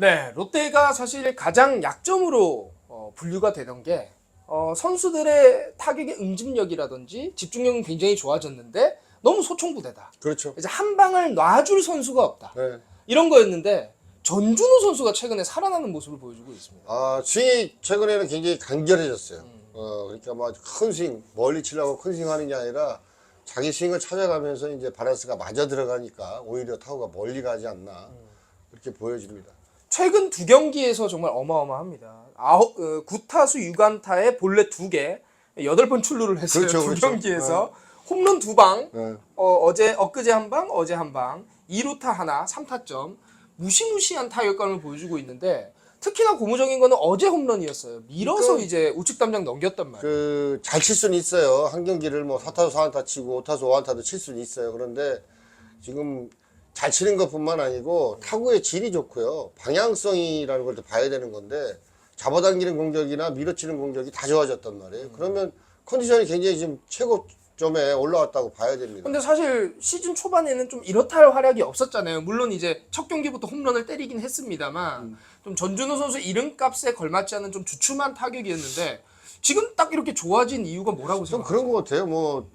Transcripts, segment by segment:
네, 롯데가 사실 가장 약점으로 어, 분류가 되던 게 어, 선수들의 타격의 응집력이라든지 집중력은 굉장히 좋아졌는데 너무 소총부대다. 그렇죠. 이제 한 방을 놔줄 선수가 없다. 네. 이런 거였는데 전준우 선수가 최근에 살아나는 모습을 보여주고 있습니다. 아, 스윙이 최근에는 굉장히 간결해졌어요. 음. 어, 그러니까 뭐큰 스윙, 멀리 치려고 큰 스윙 하는 게 아니라 자기 스윙을 찾아가면서 이제 바란스가 맞아 들어가니까 오히려 타구가 멀리 가지 않나. 음. 그렇게 보여집니다. 최근 두 경기에서 정말 어마어마합니다. 아홉, 어, 9타수 6안타에 본래 2개, 8번 출루를 했어요. 그렇죠, 두 그렇죠. 경기에서. 홈런 2방, 네. 어, 어제 엊그제 한 방, 어제 한 방, 2루타 하나, 3타점. 무시무시한 타격감을 보여주고 있는데 특히나 고무적인 거는 어제 홈런이었어요. 밀어서 그러니까 이제 우측 담장 넘겼단 말이에요. 그, 잘 칠 수는 있어요. 한 경기를 뭐 4타수 4안타 치고 5타수 5안타도 칠 수는 있어요. 그런데 지금 잘 치는 것 뿐만 아니고 타구의 질이 좋고요. 방향성이라는 걸 또 봐야 되는 건데 잡아당기는 공격이나 밀어치는 공격이 다 좋아졌단 말이에요. 그러면 컨디션이 굉장히 지금 최고점에 올라왔다고 봐야 됩니다. 근데 사실 시즌 초반에는 좀 이렇다 할 활약이 없었잖아요. 물론 이제 첫 경기부터 홈런을 때리긴 했습니다만 음. 좀 전준호 선수 이름값에 걸맞지 않은 좀 주춤한 타격이었는데 지금 딱 이렇게 좋아진 이유가 뭐라고 좀 생각해요? 그런 것 같아요. 뭐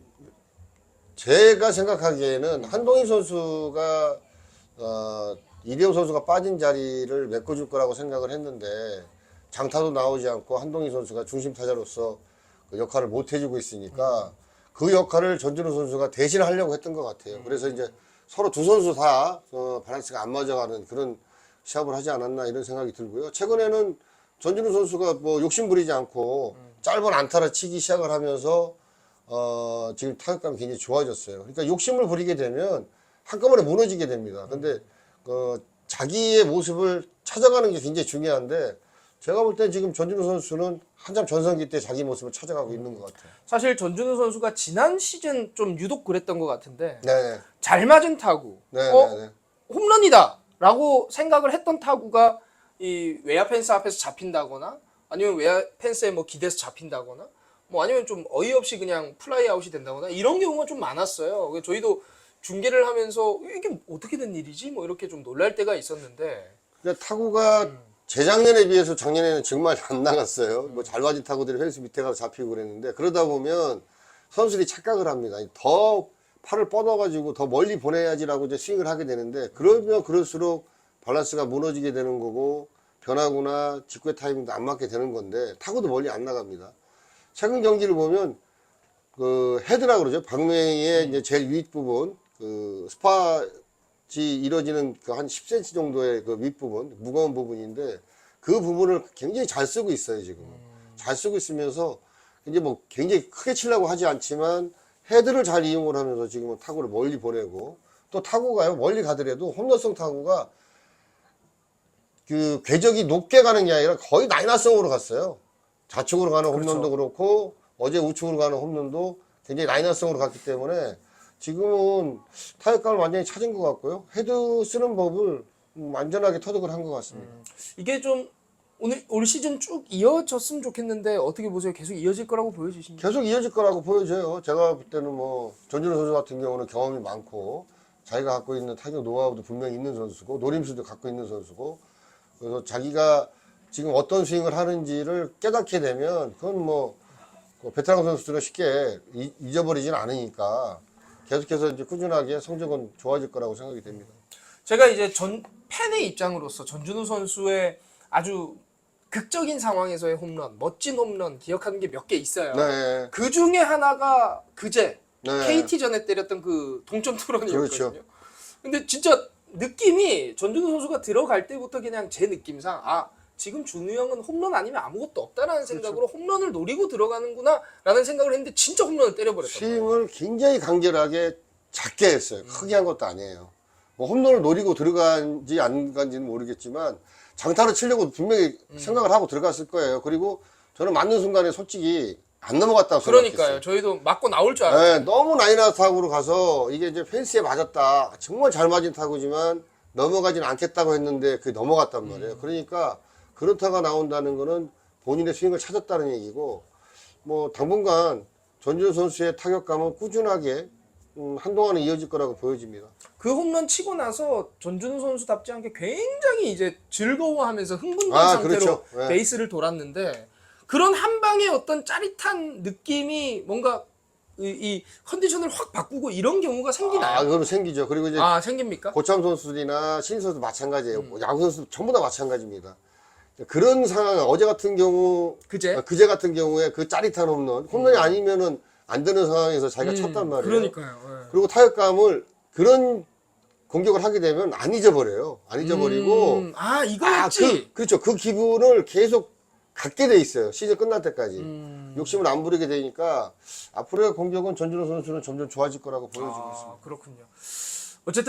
제가 생각하기에는 한동희 선수가 어, 이대호 선수가 빠진 자리를 메꿔줄 거라고 생각을 했는데 장타도 나오지 않고 한동희 선수가 중심 타자로서 그 역할을 못 해주고 있으니까 그 역할을 전준우 선수가 대신 하려고 했던 것 같아요. 그래서 이제 서로 두 선수 다 어, 밸런스가 안 맞아가는 그런 시합을 하지 않았나 이런 생각이 들고요. 최근에는 전준우 선수가 뭐 욕심 부리지 않고 짧은 안타를 치기 시작을 하면서 어, 지금 타격감이 굉장히 좋아졌어요. 그러니까 욕심을 부리게 되면 한꺼번에 무너지게 됩니다. 근데 어, 자기의 모습을 찾아가는 게 굉장히 중요한데 제가 볼 때 지금 전준우 선수는 한참 전성기 때 자기 모습을 찾아가고 있는 것 같아요. 사실 전준호 선수가 지난 시즌 좀 유독 그랬던 것 같은데 네, 잘 맞은 타구, 네, 어 네, 네. 홈런이다라고 생각을 했던 타구가 이 외야 펜스 앞에서 잡힌다거나 아니면 외야 펜스에 뭐 기대서 잡힌다거나 뭐 아니면 좀 어이없이 그냥 플라이 아웃이 된다거나 이런 경우가 좀 많았어요. 저희도 중계를 하면서 이게 어떻게 된 일이지? 뭐 이렇게 좀 놀랄 때가 있었는데 그러니까 타구가 재작년에 비해서 작년에는 정말 안 나갔어요. 뭐잘 맞은 타구들이 펜스 밑에 가서 잡히고 그랬는데 그러다 보면 선수들이 착각을 합니다. 더 팔을 뻗어가지고 더 멀리 보내야지라고 이제 스윙을 하게 되는데 그러면 그럴수록 밸런스가 무너지게 되는 거고 변화구나 직구의 타이밍도 안 맞게 되는 건데 타구도 멀리 안 나갑니다. 최근 경기를 보면 그 헤드라 그러죠. 방맹의 이제 제일 윗부분 그 스팟이 이루어지는 그 한 10cm 정도의 그 윗부분 무거운 부분인데 그 부분을 굉장히 잘 쓰고 있어요 지금 잘 쓰고 있으면서 이제 뭐 굉장히 크게 치려고 하지 않지만 헤드를 잘 이용을 하면서 지금은 타구를 멀리 보내고 또 타구가요 멀리 가더라도 홈런성 타구가 그 궤적이 높게 가는 게 아니라 거의 라이너성으로 갔어요. 좌측으로 가는 홈런도 그렇고 어제 우측으로 가는 홈런도 굉장히 라이너성으로 갔기 때문에 지금은 타격감을 완전히 찾은 것 같고요. 헤드 쓰는 법을 음, 완전하게 터득을 한 것 같습니다. 이게 좀 오늘 올 시즌 쭉 이어졌으면 좋겠는데 어떻게 보세요? 계속 이어질 거라고 보여지십니까? 계속 이어질 거라고 보여져요. 제가 볼 때는 뭐 전준호 선수 같은 경우는 경험이 많고 자기가 갖고 있는 타격 노하우도 분명히 있는 선수고 노림수도 갖고 있는 선수고 그래서 자기가 지금 어떤 스윙을 하는지를 깨닫게 되면 그건 뭐, 그 베테랑 선수들은 쉽게 이- 잊어버리지는 않으니까 계속해서 이제 꾸준하게 성적은 좋아질 거라고 생각이 됩니다. 제가 이제 전 팬의 입장으로서 전준우 선수의 아주 극적인 상황에서의 홈런, 멋진 홈런 기억하는 게 몇 개 있어요. 네. 그 중에 하나가 그제 네. KT 전에 때렸던 그 동점 투런이었거든요. 그렇죠. 근데 진짜 느낌이 전준우 선수가 들어갈 때부터 그냥 제 느낌상 아 지금 준우 형은 홈런 아니면 아무것도 없다라는 그렇죠. 생각으로 홈런을 노리고 들어가는구나라는 생각을 했는데 진짜 홈런을 때려버렸어요. 스윙을 굉장히 간결하게 작게 했어요. 크게 한 것도 아니에요. 뭐 홈런을 노리고 들어간지 안 간지는 모르겠지만 장타를 치려고 분명히 음. 생각을 하고 들어갔을 거예요. 그리고 저는 맞는 순간에 솔직히 안 넘어갔다고 생각했어요. 그러니까요. 저희도 맞고 나올 줄 알았어요. 네, 너무 라이너 타구로 가서 이게 이제 펜스에 맞았다. 정말 잘 맞은 타구지만 넘어가진 않겠다고 했는데 그게 넘어갔단 말이에요. 음. 그러니까 그렇다가 나온다는 거는 본인의 스윙을 찾았다는 얘기고 뭐 당분간 전준호 선수의 타격감은 꾸준하게 음, 한동안은 이어질 거라고 보여집니다. 그 홈런 치고 나서 전준우 선수답지 않게 굉장히 이제 즐거워하면서 흥분된 아, 상태로 그렇죠. 네. 베이스를 돌았는데 그런 한 방의 어떤 짜릿한 느낌이 뭔가 이, 이 컨디션을 확 바꾸고 이런 경우가 아, 생기나요? 그럼 생기죠. 그리고 이제 아, 생깁니까? 고참 선수들이나 신 선수 마찬가지예요. 음. 야구 선수 전부 다 마찬가지입니다. 그런 상황 어제 같은 경우 그제? 어, 그제 같은 경우에 그 짜릿한 홈런 홈런이 아니면은 안 되는 상황에서 자기가 음, 쳤단 말이에요. 그러니까요. 예. 그리고 타격감을 그런 공격을 하게 되면 안 잊어버려요. 안 잊어버리고 음, 아, 아, 이거였지. 그, 그렇죠. 그 기분을 계속 갖게 돼 있어요. 시즌 끝날 때까지. 음. 욕심을 안 부리게 되니까 앞으로의 공격은 전준호 선수는 점점 좋아질 거라고 보여지고 있습니다. 아, 그렇군요.